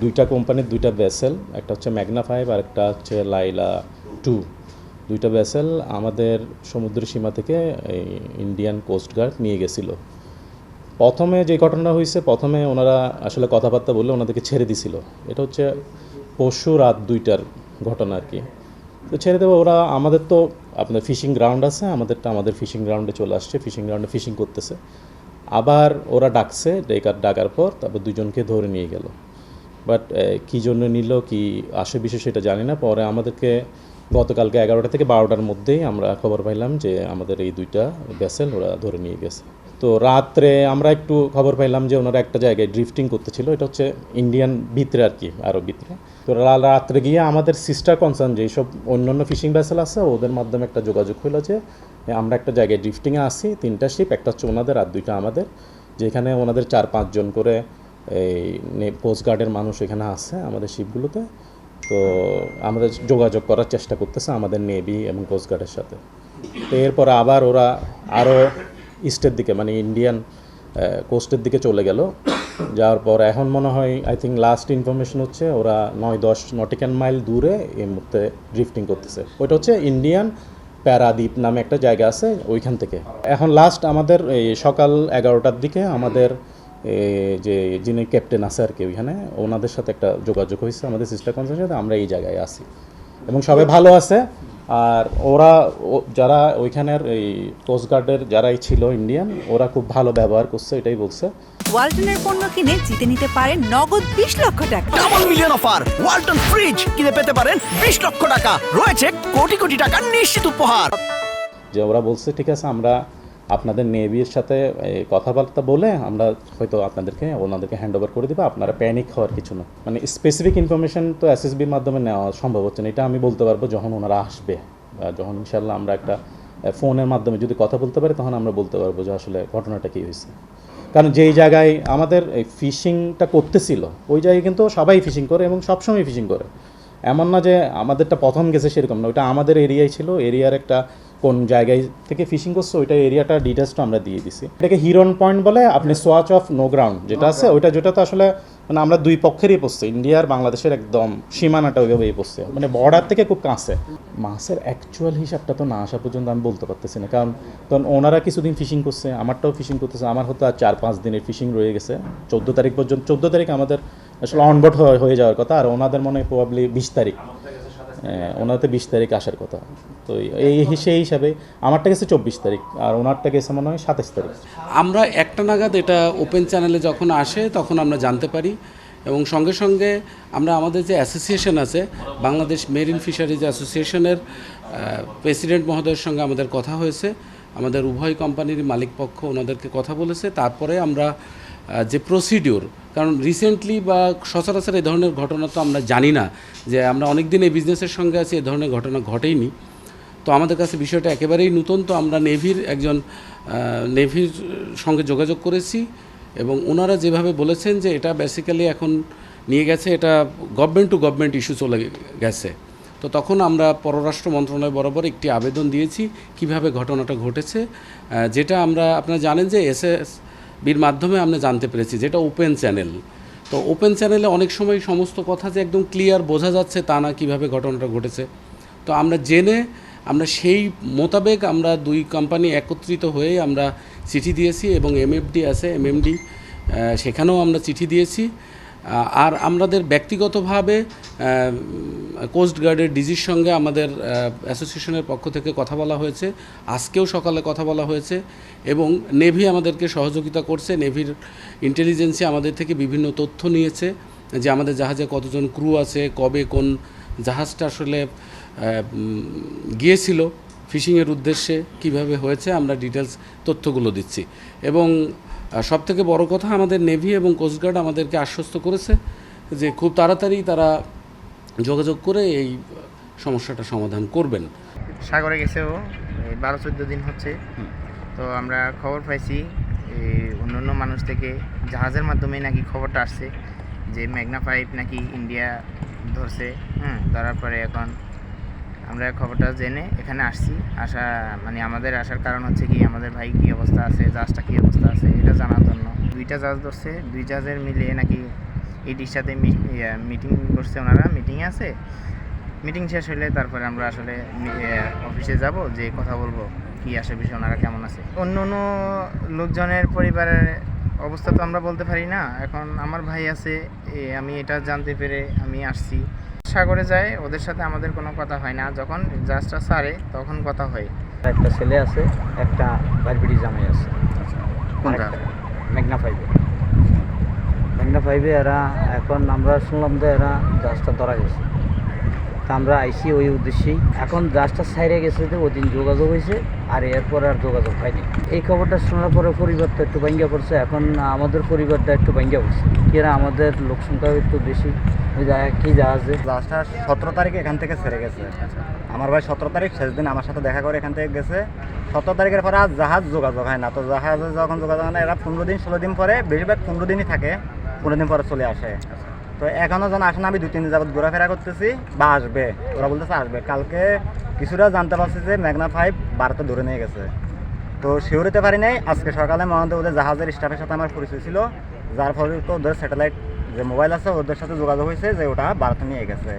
দুইটা কোম্পানির দুইটা ভেসেল একটা হচ্ছে ম্যাগনা ফাইভ আর একটা হচ্ছে লাইলা টু দুইটা ভেসেল আমাদের সমুদ্র সীমা থেকে এই ইন্ডিয়ান কোস্টগার্ড নিয়ে গেছিল। প্রথমে যে ঘটনাটা হয়েছে, প্রথমে ওনারা আসলে কথাবার্তা বললে ওনাদেরকে ছেড়ে দিছিল। এটা হচ্ছে পরশু রাত দুইটার ঘটনা আর কি। তো ছেড়ে দেবো ওরা আমাদের তো আপনার ফিশিং গ্রাউন্ড আছে, আমাদেরটা আমাদের ফিশিং গ্রাউন্ডে চলে আসছে ফিশিং গ্রাউন্ডে ফিশিং করতেছে। আবার ওরা ডাকছে, ডেকার ডাকার পর তারপর দুজনকে ধরে নিয়ে গেল। বাট কী জন্য নিল, কি আসে বিশেষ সেটা জানি না। পরে আমাদেরকে গতকালকে এগারোটা থেকে বারোটার মধ্যেই আমরা খবর পাইলাম যে আমাদের এই দুইটা ভেসেল ওরা ধরে নিয়ে গেছে। তো রাত্রে আমরা একটু খবর পাইলাম যে ওনারা একটা জায়গায় ড্রিফটিং করতেছিল। এটা হচ্ছে ইন্ডিয়ান ভিতরে আর কি আরও ভিতরে। তো রাত্রে গিয়ে আমাদের সিস্টার কনসার্ন যেসব অন্য অন্য ফিশিং ভেসেল আছে, ওদের মাধ্যমে একটা যোগাযোগ হলো যে আমরা একটা জায়গায় ড্রিফটিংয়ে আসি তিনটা শিপ একটা হচ্ছে ওনাদের আর দুইটা আমাদের। যেখানে ওনাদের চার পাঁচজন করে এই কোস্টগার্ডের মানুষ এখানে আছে আমাদের শিপগুলোতে তো আমাদের যোগাযোগ করার চেষ্টা করতেছে আমাদের নেভি এবং কোস্টগার্ডের সাথে। তো এরপর আবার ওরা আরও ইস্টের দিকে মানে ইন্ডিয়ান কোস্টের দিকে চলে গেল। যাওয়ার পর এখন মনে হয় আই থিঙ্ক লাস্ট ইনফরমেশন হচ্ছে ওরা নয় দশ নটিক্যান মাইল দূরে এই মুহূর্তে ড্রিফটিং করতেছে। ওইটা হচ্ছে ইন্ডিয়ান প্যারাদ্বীপ নামে একটা জায়গা আছে ওইখান থেকে। এখন লাস্ট আমাদের এই সকাল এগারোটার দিকে আমাদের যে যিনি ক্যাপ্টেন আছে আর কি ওইখানে ওনাদের সাথে একটা যোগাযোগ হয়েছে আমাদের সিস্টার কনসার্নের সাথে আমরা এই জায়গায় আছি। এবং সবাই ভালো আছে। আর ওরা ও- যারা ওইখানের এই কোস্টগার্ডের যারাই ছিল ইন্ডিয়ান ওরা খুব ভালো ব্যবহার করছে এটাই বলছে। ওয়ালটনের পণ্য কিনে জিতে নিতে পারেন নগদ বিশ লক্ষ টাকা। Double million offer Walton fridge কিনে পেতে পারেন বিশ লক্ষ টাকা। রয়েছে কোটি কোটি টাকার নিশ্চিত উপহার। যে ওরা বলছে ঠিক আছে আমরা আপনাদের নেভির সাথে কথাবার্তা বলে আমরা হয়তো আপনাদেরকে, ওনাদেরকে হ্যান্ড ওভার করে দেবো। আপনারা প্যানিক হওয়ার কিছু না। মানে স্পেসিফিক ইনফরমেশন তো এসএসবির মাধ্যমে নেওয়া সম্ভব হচ্ছে না। এটা আমি বলতে পারব যখন ওনারা আসবে। যখন ইনশাল্লাহ আমরা একটা ফোনের মাধ্যমে যদি কথা বলতে পারি, তখন আমরা বলতে পারব যে আসলে ঘটনাটা কী হয়েছে। কারণ যেই জায়গায় আমাদের এই ফিশিংটা করতেছিল, ওই জায়গায় কিন্তু সবাই ফিশিং করে এবং সবসময় ফিশিং করে। এমন না যে আমাদেরটা প্রথম গেছে সেরকম না। ওটা আমাদের এরিয়ায় ছিল। এরিয়ার একটা কোন জায়গায় থেকে ফিশিং করছে ওইটা এরিয়াটা ডিটেলসটা আমরা দিয়ে দিছি। এটাকে হিরন পয়েন্ট বলে আপনি সোয়াচ অফ নো গ্রাউন্ড যেটা আছে ওইটা যেটা তো আসলে মানে আমরা দুই পক্ষেরই পড়ছি ইন্ডিয়া আর বাংলাদেশের একদম সীমানাটা ওইভাবেই পড়ছে। মানে বর্ডার থেকে খুব কাছে। মাছের অ্যাকচুয়াল হিসাবটা তো না আসা পর্যন্ত আমি বলতে পারতেছি না কারণ তখন ওনারা কিছুদিন ফিশিং করছে আমারটাও ফিশিং করতেছে আমার হয়তো আর চার পাঁচ দিনের ফিশিং রয়ে গেছে। চোদ্দ তারিখ পর্যন্ত চোদ্দ তারিখ আমাদের আসলে অনবোর্ড হয়ে যাওয়ার কথা আর ওনাদের মনে হয় প্রবাবলি বিশ তারিখ। ওনাদের বিশ তারিখ আসার কথা। তো এই সেই হিসাবে আমারটা গেছে চব্বিশ তারিখ, আর ওনারটা গেছে মনে হয় সাতাশ তারিখ। আমরা একটা নাগাদ এটা ওপেন চ্যানেলে যখন আসে, তখন আমরা জানতে পারি। এবং সঙ্গে সঙ্গে আমরা আমাদের যে অ্যাসোসিয়েশন আছে, বাংলাদেশ মেরিন ফিশারিজ অ্যাসোসিয়েশনের প্রেসিডেন্ট মহোদয়ের সঙ্গে আমাদের কথা হয়েছে। আমাদের উভয় কোম্পানির মালিকপক্ষ ওনাদেরকে কথা বলেছে। তারপরে আমরা যে প্রসিডিওর কারণ রিসেন্টলি বা সচরাচর এই ধরনের ঘটনা তো আমরা জানি না, যে আমরা অনেক দিন এই বিজনেসের সঙ্গে আছি, এই ধরনের ঘটনা ঘটেইনি। তো আমাদের কাছে বিষয়টা একেবারেই নতুন, তো আমরা নেভির একজন নেভির সঙ্গে যোগাযোগ করেছি এবং ওনারা যেভাবে বলেছেন যে এটা বেসিক্যালি এখন নিয়ে গেছে, এটা গভর্নমেন্ট টু গভর্নমেন্ট ইস্যু চলে গেছে। তো তখন আমরা পররাষ্ট্র মন্ত্রণালয় বরাবর একটি আবেদন দিয়েছি, কীভাবে ঘটনাটা ঘটেছে। যেটা আমরা, আপনারা জানেন যে এসএস বির মাধ্যমে আমরা জানতে পেরেছি যেটা ওপেন চ্যানেল। তো ওপেন চ্যানেলে অনেক সময় সমস্ত কথা যে একদম ক্লিয়ার বোঝা যাচ্ছে তা না কীভাবে ঘটনাটা ঘটেছে। তো আমরা জেনে, আমরা সেই মোতাবেক আমরা দুই কোম্পানি একত্রিত হয়ে আমরা চিঠি দিয়েছি এবং এমএফডি আছে এমএমডি সেখানেও আমরা চিঠি দিয়েছি। আর আমাদের ব্যক্তিগতভাবে কোস্টগার্ডের ডিজির সঙ্গে আমাদের অ্যাসোসিয়েশনের পক্ষ থেকে কথা বলা হয়েছে। আজকেও সকালে কথা বলা হয়েছে এবং নেভি আমাদেরকে সহযোগিতা করছে। নেভির ইন্টেলিজেন্সি আমাদের থেকে বিভিন্ন তথ্য নিয়েছে যে আমাদের জাহাজে কতজন ক্রু আছে, কবে কোন জাহাজটা আসলে গিয়েছিল ফিশিংয়ের উদ্দেশ্যে, কীভাবে হয়েছে, আমরা ডিটেলস তথ্যগুলো দিচ্ছি। এবং সব থেকে বড় কথা, আমাদের নেভি এবং কোস্টগার্ড আমাদেরকে আশ্বস্ত করেছে যে খুব তাড়াতাড়ি তারা যোগাযোগ করে এই সমস্যাটা সমাধান করবেন। সাগরে গেছে ও বারো চোদ্দ দিন হচ্ছে। তো আমরা খবর পাইছি অন্য অন্য মানুষ থেকে জাহাজের মাধ্যমে নাকি খবরটা আসছে যে ম্যাগনা পাইপ নাকি ইন্ডিয়া ধরছে হুম ধরার পরে এখন আমরা খবরটা জেনে এখানে আসছি। আসা মানে আমাদের আসার কারণ হচ্ছে কি, আমাদের ভাই কী অবস্থা আছে, জাহাজটা কী অবস্থা আছে, এটা জানার জন্য। দুইটা জাহাজ ধরছে, দুই জাহাজের মিলিয়ে নাকি এটির সাথে মিটিং করছে ওনারা মিটিংয়ে আছে। মিটিং শেষ হলে তারপরে আমরা আসলে অফিসে যাব, যে কথা বলব, কি আসে বিষয়, ওনারা কেমন আছে। অন্য অন্য লোকজনের পরিবারের অবস্থা তো আমরা বলতে পারি না। এখন আমার ভাই আছে আমি এটা জানতে পেরে আমি আসছি। সাগরে যায় ওদের সাথে আমাদের কোনো কথা হয় না। যখন জাজটা সারে তখন কথা হয়। একটা ছেলে আছে একটা বাইরবিড়ি জামাই আছে। কোনটা? মেঘনা ফাইভে মেঘনা ফাইভে এরা এখন আমরা শুনলাম যে এরা জাহাজটা ধরা গেছে। তা আমরা আইসি ওই উদ্দেশ্যেই। এখন জাহাজটা সাইরে গেছে যে ওই দিন যোগাযোগ হয়েছে আর এরপর আর যোগাযোগ হয়নি। এই খবরটা শোনার পরে পরিবারটা একটু ভাঙ্গা পড়ছে। এখন আমাদের পরিবারটা একটু ভাঙ্গা পড়ছে। এরা আমাদের লোক সংখ্যা একটু বেশি। ওই জায়গায় কি জাহাজে লাস্টটা সতেরো তারিখে এখান থেকে ছেড়ে গেছে। আমার ভাই সতেরো তারিখ শেষ দিন আমার সাথে দেখা করে এখান থেকে গেছে। সতেরো তারিখের পরে আর জাহাজ যোগাযোগ হয় না। তো জাহাজে যখন যোগাযোগ হয় না, এরা পনেরো দিন, ষোলো দিন পরে বেশিরভাগ পনেরো দিনই থাকে। পনেরো দিন পরে চলে আসে। তো এখনও যেন আসে না, আমি দু তিন দিন যাবত ঘোরাফেরা করতেছি বা আসবে। ওরা বলতেছে আসবে। কালকে কিছুটা জানতে পারছি যে মেঘনা ফাইভ ভারতে ধরে নিয়ে গেছে। তো শিওর হতে পারি নাই, আজকে সকালে মহান্ত জাহাজের স্টাফের সাথে আমার পরিচয় ছিল। যার ফলে তো ওদের স্যাটেলাইট যে মোবাইল আছে, ওদের সাথে যোগাযোগ হয়েছে যে ওটা ভারতে নিয়ে গেছে।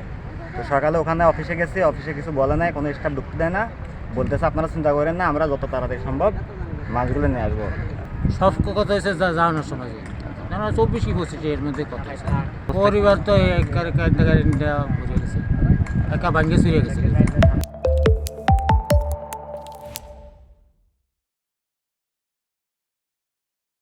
তো সকালে ওখানে অফিসে গেছি, অফিসে কিছু বলে নাই, কোনো স্টাফ ঢুকতে দেয় না। বলতেছে, আপনারা চিন্তা করেন না, আমরা যত তাড়াতাড়ি সম্ভব মাছগুলো নিয়ে আসব। সব কথা হয়েছে যাওয়ানোর সময়। না চব্বিশ এর মধ্যে কথা পরিবার তো একা একা গেছে। একা ভাঙ্গে চুরিয়ে গেছে।